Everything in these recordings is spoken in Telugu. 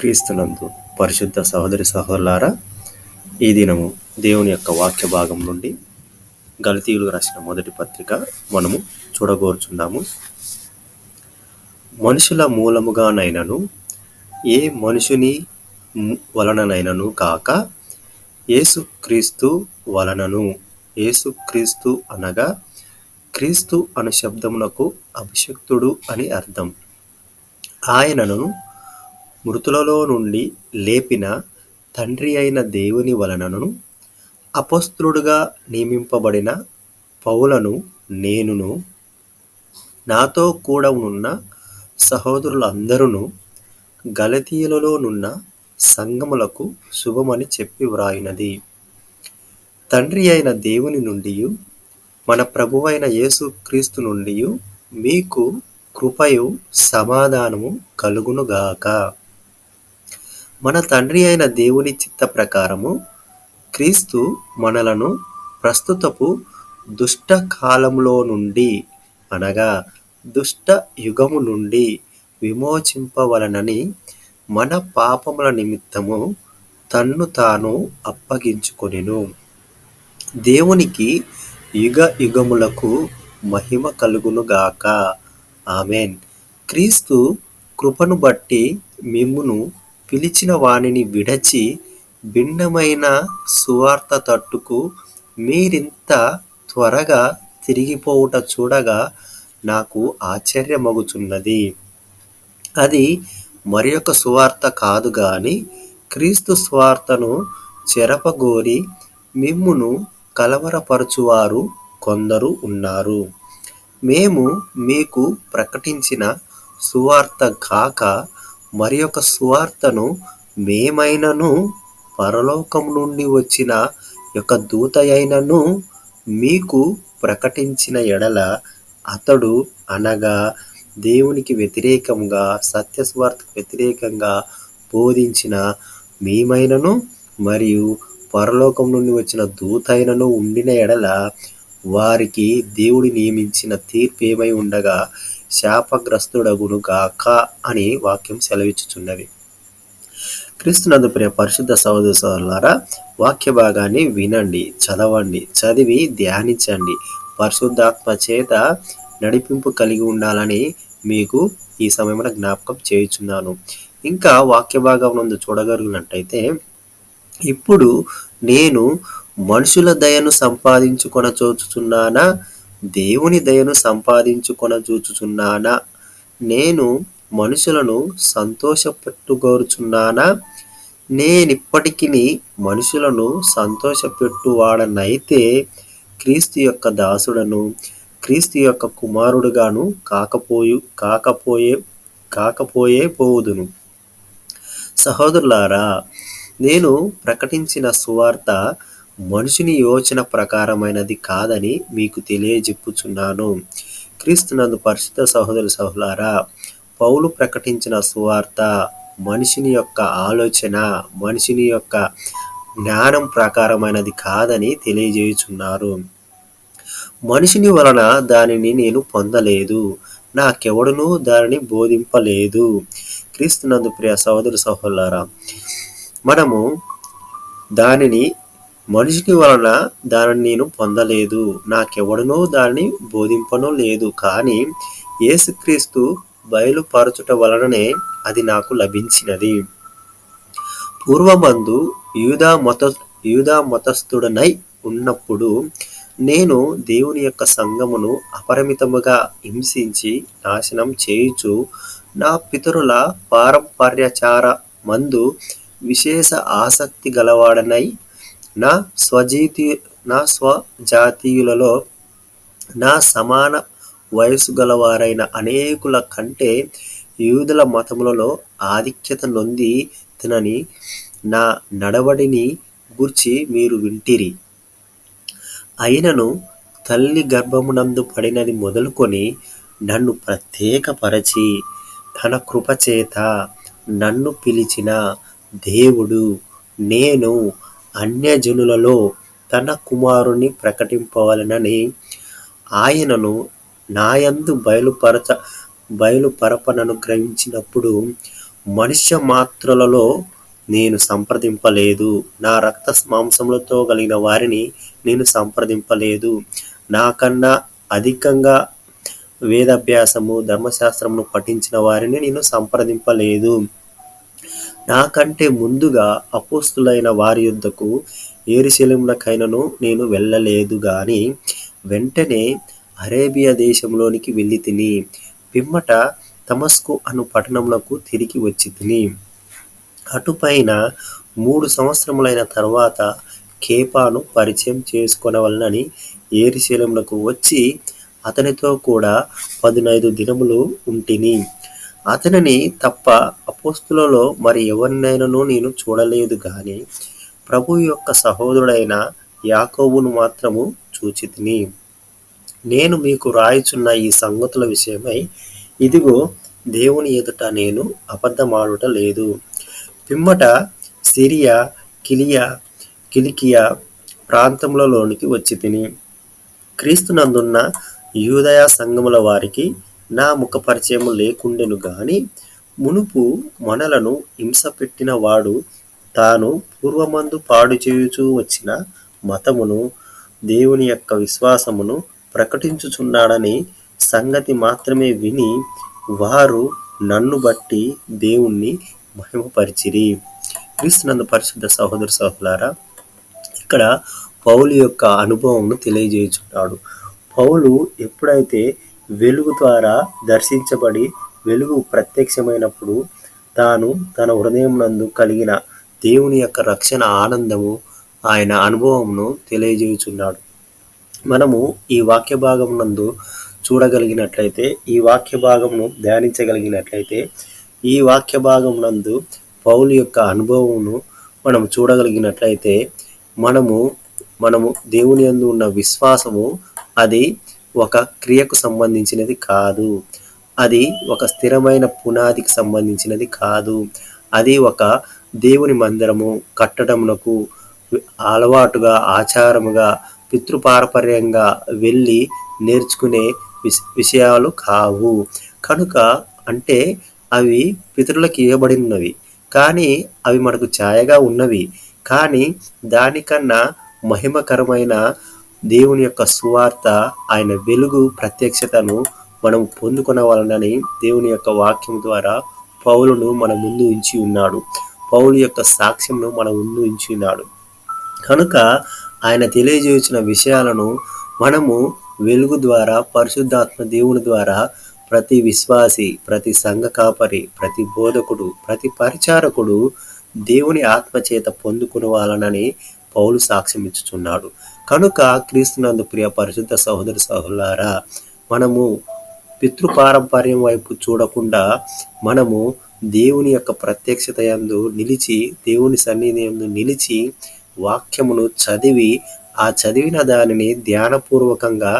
క్రీస్తునందు పరిశుద్ధ సహోదరి సహోదరులారా ఈ దినము దేవుని యొక్క వాక్య భాగం నుండి గలతీయులు రాసిన మొదటి పత్రిక మనము చూడగోరుచున్నాము మనుషుల మూలముగానైనను ఏ మనుషుని వలననైనను కాక యేసుక్రీస్తు వలనను. యేసుక్రీస్తు అనగా క్రీస్తు అను శబ్దమునకు అభిషక్తుడు అని అర్థం. ఆయనను మృతులలో నుండి లేపిన తండ్రి అయిన దేవుని వలనను అపస్తులుడుగా నియమింపబడిన పౌలను నేనును నాతో కూడా ఉన్న సహోదరులందరూ గలతీయులలోనున్న సంగములకు శుభమని చెప్పి వ్రాయినది. తండ్రి అయిన దేవుని నుండి మన ప్రభువైన యేసు క్రీస్తు నుండి మీకు కృపయు సమాధానము కలుగునుగాక. మన తండ్రి అయిన దేవుని చిత్త ప్రకారము క్రీస్తు మనలను ప్రస్తుతపు దుష్ట కాలంలో నుండి అనగా దుష్ట యుగము నుండి విమోచింపవలనని మన పాపముల నిమిత్తము తన్ను తాను అప్పగించుకొనెను. దేవునికి యుగ యుగములకు మహిమ కలుగునుగాక ఆమెన్. క్రీస్తు కృపను బట్టి మిమ్మును పిలిచిన వానిని విడచి భిన్నమైన సువార్త తట్టుకు మీరింత త్వరగా తిరిగిపోవుట చూడగా నాకు ఆశ్చర్యమగుచున్నది. అది మరి ఒక సువార్త కాదు గాని క్రీస్తు స్వార్థను చెరపగోరి మిమ్మును కలవరపరచువారు కొందరు ఉన్నారు. మేము మీకు ప్రకటించిన సువార్త కాక మరి యొక్క సువార్తను మేమైనను పరలోకం నుండి వచ్చిన యొక్క దూత అయినను మీకు ప్రకటించిన ఎడల అతడు అనగా దేవునికి వ్యతిరేకంగా సత్యస్వార్థకు వ్యతిరేకంగా బోధించిన మేమైనను మరియు పరలోకం నుండి వచ్చిన దూతైనను ఉండిన ఎడల వారికి దేవుడి నియమించిన తీర్పు ఏమై ఉండగా శాపగ్రస్తుడగును గాక అని వాక్యం సెలవిచ్చుచున్నది. క్రీస్తునందు ప్రియ పరిశుద్ధ సహోదర సహోదరులారా వాక్య భాగాన్ని వినండి చదవండి చదివి ధ్యానించండి. పరిశుద్ధాత్మ చేత నడిపింపు కలిగి ఉండాలని మీకు ఈ సమయంలో జ్ఞాపకం చేయుచున్నాను. ఇంకా వాక్య భాగం నందు చూడగలిగినట్టయితే ఇప్పుడు నేను మనుషుల దయను సంపాదించుకొన చూచుచున్నానా దేవుని దయను సంపాదించుకొన చూచుచున్నానా? నేను మనుషులను సంతోషపెట్టుగోరుచున్నానా? నేనిప్పటికీ మనుషులను సంతోషపెట్టువాడనైతే క్రీస్తు యొక్క దాసుడను క్రీస్తు యొక్క కుమారుడుగాను కాకపోయు కాకపోయే కాకపోయే పోవుదును. సహోదరులారా నేను ప్రకటించిన సువార్త మనుషుని యోచన ప్రకారమైనది కాదని మీకు తెలియజెప్పుచున్నాను. క్రీస్తునందు పరిశుద్ధ సహోదరు సహోదరులారా పౌలు ప్రకటించిన సువార్త మనిషిని యొక్క ఆలోచన మనిషిని యొక్క జ్ఞానం ప్రకారమైనది కాదని తెలియజేయుచున్నారు. మనిషిని వలన దానిని నేను పొందలేదు నాకెవడునూ దానిని బోధింపలేదు. క్రీస్తునందు ప్రియ సహోదరు సహోదరా మనము దానిని మనిషిని వలన దానిని నేను పొందలేదు. నాకెవడనో దానిని బోధింపను లేదు. కానీ యేసుక్రీస్తు బయలుపరచుట వలననే అది నాకు లభించినది. పూర్వమందు యూదా మత యూదా మతస్థుడనై ఉన్నప్పుడు నేను దేవుని యొక్క సంఘమును అపరిమితముగా హింసించి నాశనం చేయుచు నా పితరుల పారంపర్యచార మందు విశేష ఆసక్తి గలవాడనై నా స్వజీతి నా స్వజాతీయులలో నా సమాన వయసు గలవారైన అనేకుల కంటే యూదుల మతములలో ఆధిక్యత నొంది తినని నా నడవడిని గూర్చి మీరు వింటిరి. అయినను తల్లి గర్భమునందు పడినది మొదలుకొని నన్ను ప్రత్యేకపరచి తన కృపచేత నన్ను పిలిచిన దేవుడు నేను అన్యజనులలో తన కుమారుని ప్రకటింపవలనని ఆయనను నాయందు బయలుపరచ బయలుపరపనను గ్రహించినప్పుడు మనుష్య మాత్రలలో నేను సంప్రదింపలేదు. నా రక్త మాంసములతో కలిగిన వారిని నేను సంప్రదింపలేదు. నాకన్నా అధికంగా వేదాభ్యాసము ధర్మశాస్త్రమును పఠించిన వారిని నేను సంప్రదింపలేదు. నాకంటే ముందుగా అపోస్తులైన వారి యుద్ధకు ఏరుశలంలకైనను నేను వెళ్ళలేదు గాని వెంటనే అరేబియా దేశంలోనికి వెళ్ళి తిని పిమ్మట తమస్కు అను పట్టణములకు తిరిగి వచ్చి తిని అటుపైన మూడు సంవత్సరములైన తర్వాత కేపాను పరిచయం చేసుకొనవలనని ఏరుశలేములకు వచ్చి అతనితో కూడా పదునైదు దినములు ఉంటిని. అతనిని తప్ప అపోస్తులలో మరి ఎవరినైనాను నేను చూడలేదు కానీ ప్రభు యొక్క సహోదరుడైన యాకోబును మాత్రము చూచితిని. నేను మీకు రాయిచున్న ఈ సంగతుల విషయమై ఇదిగో దేవుని ఎదుట నేను అబద్ధమాడుట లేదు. పిమ్మట సిరియా కిలియా కిలికియా ప్రాంతములలోనికి వచ్చి తిని క్రీస్తునందున్న యూదయ సంఘముల వారికి నా ముఖ పరిచయము లేకుండెను గాని మునుపు మనలను హింస పెట్టిన వాడు తాను పూర్వమందు పాడు చేయుచూ వచ్చిన మతమును దేవుని యొక్క విశ్వాసమును ప్రకటించుచున్నాడని సంగతి మాత్రమే విని వారు నన్ను బట్టి దేవుణ్ణి మహిమపరిచిరి. క్రీస్తునందు పరిశుద్ధ సహోదర సహులారా ఇక్కడ పౌలు యొక్క అనుభవంను తెలియజేయుచున్నాడు. పౌలు ఎప్పుడైతే వెలుగు ద్వారా దర్శించబడి వెలుగు ప్రత్యక్షమైనప్పుడు తాను తన హృదయం నందు కలిగిన దేవుని యొక్క రక్షణ ఆనందము ఆయన అనుభవమును తెలియజేయుచున్నాడు. మనము ఈ వాక్య భాగం నందు చూడగలిగినట్లయితే ఈ వాక్య భాగమును ధ్యానించగలిగినట్లయితే ఈ వాక్య భాగం నందు పౌలు యొక్క అనుభవమును మనం చూడగలిగినట్లయితే మనము మనము దేవుని యందు ఉన్న విశ్వాసము అది ఒక క్రియకు సంబంధించినది కాదు. అది ఒక స్థిరమైన పునాదికి సంబంధించినది కాదు. అది ఒక దేవుని మందిరము కట్టడమునకు అలవాటుగా ఆచారముగా పితృపారపర్యంగా వెళ్ళి నేర్చుకునే విష విషయాలు కావు. కనుక అంటే అవి పితరులకు ఇవ్వబడినవి. కానీ అవి మనకు ఛాయగా ఉన్నవి. కానీ దానికన్నా మహిమకరమైన దేవుని యొక్క సువార్త ఆయన వెలుగు ప్రత్యక్షతను మనం పొందుకునవాలనని దేవుని యొక్క వాక్యం ద్వారా పౌలును మన ముందు ఉంచి ఉన్నాడు. పౌలు యొక్క సాక్ష్యంను మన ముందు ఉంచి ఉన్నాడు. కనుక ఆయన తెలియజేసిన విషయాలను మనము వెలుగు ద్వారా పరిశుద్ధాత్మ దేవుని ద్వారా ప్రతి విశ్వాసి ప్రతి సంఘ కాపరి ప్రతి బోధకుడు ప్రతి పరిచారకుడు దేవుని ఆత్మచేత పొందుకునవాలనని పౌలు సాక్ష్యం ఇచ్చుచున్నాడు కనుక క్రీస్తునందు ప్రియ పరిశుద్ధ సహోదర సహులారా మనము పితృపారంపర్యం వైపు చూడకుండా మనము దేవుని యొక్క ప్రత్యక్షత యందు నిలిచి దేవుని సన్నిధి యందు నిలిచి వాక్యమును చదివి ఆ చదివిన దానిని ధ్యానపూర్వకంగా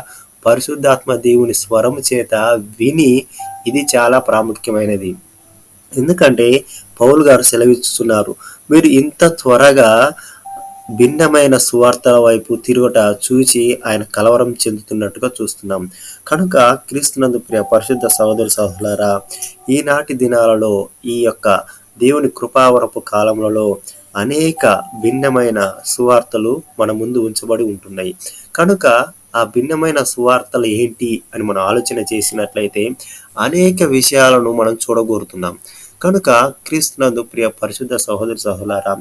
పరిశుద్ధాత్మ దేవుని స్వరము చేత విని ఇది చాలా ప్రాముఖ్యమైనది. ఎందుకంటే పౌలు గారు సెలవిస్తున్నారు మీరు ఇంత త్వరగా భిన్నమైన సువార్తల వైపు తిరుగుట చూచి ఆయన కలవరం చెందుతున్నట్టుగా చూస్తున్నాం. కనుక క్రీస్తునందు ప్రియ పరిశుద్ధ సహోదరు సహోదరా ఈనాటి దినాలలో ఈ యొక్క దేవుని కృపావరపు కాలంలో అనేక భిన్నమైన సువార్తలు మన ముందు ఉంచబడి ఉంటున్నాయి. కనుక ఆ భిన్నమైన సువార్తలు ఏంటి అని మనం ఆలోచన చేసినట్లయితే అనేక విషయాలను మనం చూడగోరుతున్నాం. కనుక క్రీస్తునందు ప్రియ పరిశుద్ధ సహోదరు సహోదరా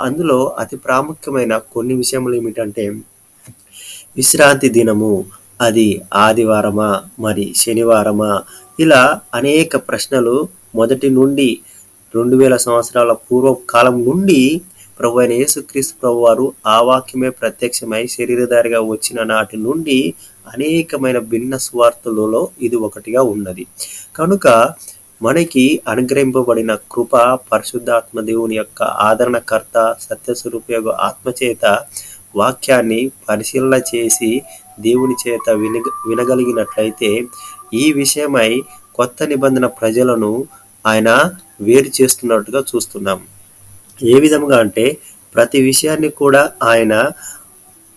అందులో అతి ప్రాముఖ్యమైన కొన్ని విషయములు ఏమిటంటే విశ్రాంతి దినము అది ఆదివారమా మరి శనివారమా ఇలా అనేక ప్రశ్నలు మొదటి నుండి రెండు వేల సంవత్సరాల పూర్వకాలం నుండి ప్రభు అయిన యేసుక్రీస్తు ప్రభు వారు ఆ వాక్యమే ప్రత్యక్షమై శరీరధారిగా వచ్చిన నాటి నుండి అనేకమైన భిన్న స్వార్థలలో ఇది ఒకటిగా ఉన్నది. కనుక మనకి అనుగ్రహింపబడిన కృప పరిశుద్ధాత్మ దేవుని యొక్క ఆదరణకర్త సత్యస్వరూపయోగ ఆత్మచేత వాక్యాన్ని పరిశీలన చేసి దేవుని చేత వినగ వినగలిగినట్లయితే ఈ విషయమై కొత్త నిబంధన ప్రజలను ఆయన వేరు చేస్తున్నట్టుగా చూస్తున్నాం. ఏ విధంగా అంటే ప్రతి విషయాన్ని కూడా ఆయన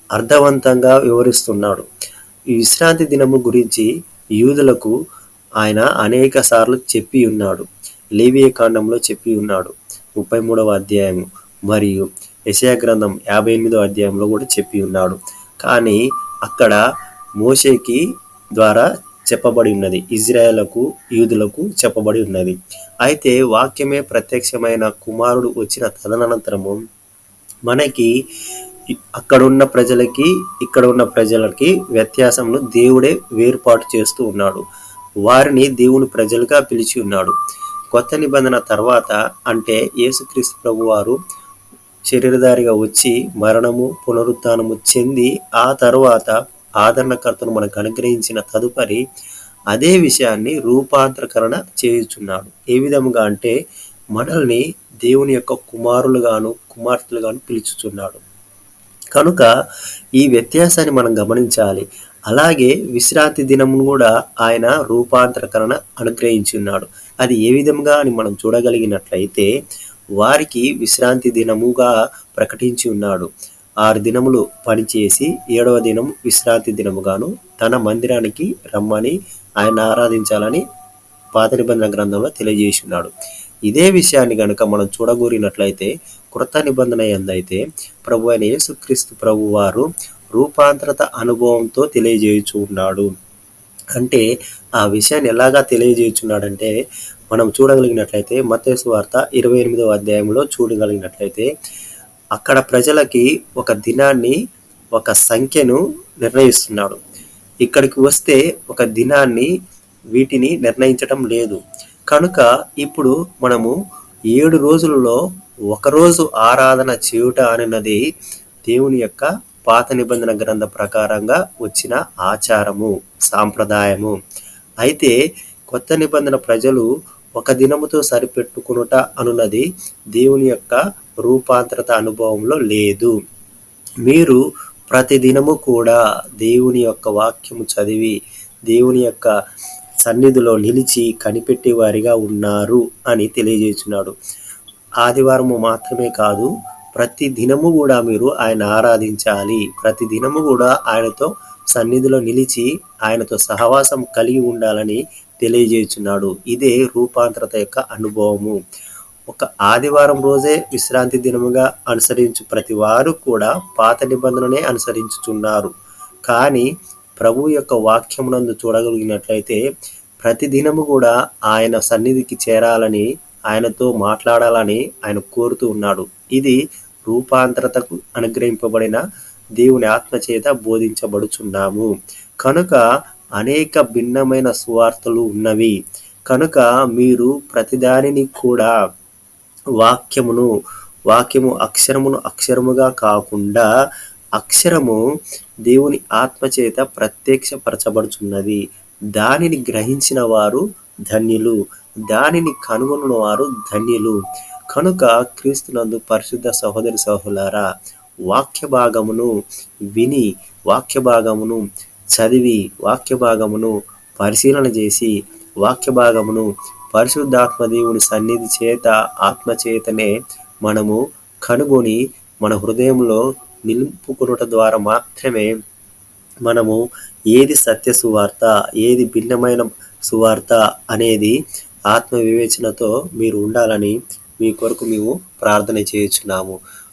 అర్థవంతంగా వివరిస్తున్నాడు. ఈ విశ్రాంతి దినము గురించి యూదులకు ఆయన అనేక సార్లు చెప్పి ఉన్నాడు. లేవియ కాండంలో చెప్పి ఉన్నాడు. ముప్పై మూడవ అధ్యాయం మరియు యశయా గ్రంథం యాభై ఎనిమిదవ అధ్యాయంలో కూడా చెప్పి ఉన్నాడు. కానీ అక్కడ మోషేకి ద్వారా చెప్పబడి ఉన్నది. ఇజ్రాయేలకు యూదులకు చెప్పబడి ఉన్నది. అయితే వాక్యమే ప్రత్యక్షమైన కుమారుడు వచ్చిన తదనంతరము మనకి అక్కడ ఉన్న ప్రజలకి ఇక్కడ ఉన్న ప్రజలకి వ్యత్యాసంను దేవుడే వేర్పాటు చేస్తూ ఉన్నాడు. వారిని దేవుని ప్రజలుగా పిలిచి ఉన్నాడు. కొత్త నిబంధన తర్వాత అంటే యేసుక్రీస్తు ప్రభు వారు శరీరధారిగా వచ్చి మరణము పునరుత్నము చెంది ఆ తర్వాత ఆదరణకర్తను మనకు అనుగ్రహించిన తదుపరి అదే విషయాన్ని రూపాంతరకరణ చేయుచున్నాడు. ఏ విధముగా అంటే మనల్ని దేవుని యొక్క కుమారులుగాను కుమార్తెలుగాను పిలుచుచున్నాడు. కనుక ఈ వ్యత్యాసాన్ని మనం గమనించాలి. అలాగే విశ్రాంతి దినమును కూడా ఆయన రూపాంతరకరణ అనుగ్రహించి ఉన్నాడు అది ఏ విధంగా అని మనం చూడగలిగినట్లయితే వారికి విశ్రాంతి దినముగా ప్రకటించి ఉన్నాడు. ఆరు దినములు పనిచేసి ఏడవ దినం విశ్రాంతి దినముగాను తన మందిరానికి రమ్మని ఆయన ఆరాధించాలని పాత నిబంధన గ్రంథంలో తెలియజేసి ఉన్నాడు. ఇదే విషయాన్ని గనుక మనం చూడగూరినట్లయితే కృత నిబంధన ఎందైతే ప్రభు అయిన యేసుక్రీస్తు ప్రభు వారు రూపాంతరత అనుభవంతో తెలియజేయుచున్నాడు అంటే ఆ విషయాన్ని ఎలాగా తెలియజేయుచున్నాడంటే మనం చూడగలిగినట్లయితే మత్తయి వార్త ఇరవై ఎనిమిదవ అధ్యాయంలో చూడగలిగినట్లయితే అక్కడ ప్రజలకి ఒక దినాన్ని ఒక సంఖ్యను నిర్ణయిస్తున్నాడు. ఇక్కడికి వస్తే ఒక దినాన్ని వీటిని నిర్ణయించటం లేదు. కనుక ఇప్పుడు మనము ఏడు రోజులలో ఒకరోజు ఆరాధన చేయుట అన్నది దేవుని యొక్క పాత నిబంధన గ్రంథ ప్రకారంగా వచ్చిన ఆచారము సాంప్రదాయము. అయితే కొత్త నిబంధన ప్రజలు ఒక దినముతో సరిపెట్టుకునుట అనున్నది దేవుని యొక్క రూపాంతరత అనుభవంలో లేదు. మీరు ప్రతి దినము కూడా దేవుని యొక్క వాక్యము చదివి దేవుని యొక్క సన్నిధిలో నిలిచి కనిపెట్టేవారిగా ఉన్నారు అని తెలియజేస్తున్నాడు. ఆదివారము మాత్రమే కాదు ప్రతి దినము కూడా మీరు ఆయన ఆరాధించాలి. ప్రతి దినము కూడా ఆయనతో సన్నిధిలో నిలిచి ఆయనతో సహవాసం కలిగి ఉండాలని తెలియజేస్తున్నాడు ఇదే రూపాంతరత యొక్క అనుభవము. ఒక ఆదివారం రోజే విశ్రాంతి దినముగా అనుసరించు ప్రతి వారు కూడా పాత నిబంధననే అనుసరించుచున్నారు. కానీ ప్రభు యొక్క వాక్యమునందు చూడగలిగినట్లయితే ప్రతి దినము కూడా ఆయన సన్నిధికి చేరాలని ఆయనతో మాట్లాడాలని ఆయన కోరుతూ ఉన్నాడు. ఇది రూపాంతరతకు అనుగ్రహింపబడిన దేవుని ఆత్మచేత బోధించబడుచున్నాము. కనుక అనేక భిన్నమైన సువార్తలు ఉన్నవి. కనుక మీరు ప్రతిదానిని కూడా వాక్యమును వాక్యము అక్షరమును అక్షరముగా కాకుండా అక్షరము దేవుని ఆత్మచేత ప్రత్యక్షపరచబడుచున్నది. దానిని గ్రహించిన వారు ధన్యులు. దానిని కనుగొన్న వారు ధన్యులు. కనుక క్రీస్తునందు పరిశుద్ధ సహోదరి సహోదరులారా వాక్య భాగమును విని వాక్య భాగమును చదివి వాక్య భాగమును పరిశీలన చేసి వాక్య భాగమును పరిశుద్ధాత్మ దేవుని సన్నిధి చేత ఆత్మ చేతనే మనము కనుగొని మన హృదయంలో నిలుపుకునుట ద్వారా మాత్రమే మనము ఏది సత్య సువార్త ఏది భిన్నమైన సువార్త అనేది ఆత్మ వివేచనతో మీరు ఉండాలని మీ కొరకు మేము ప్రార్థన చేయుచున్నాము.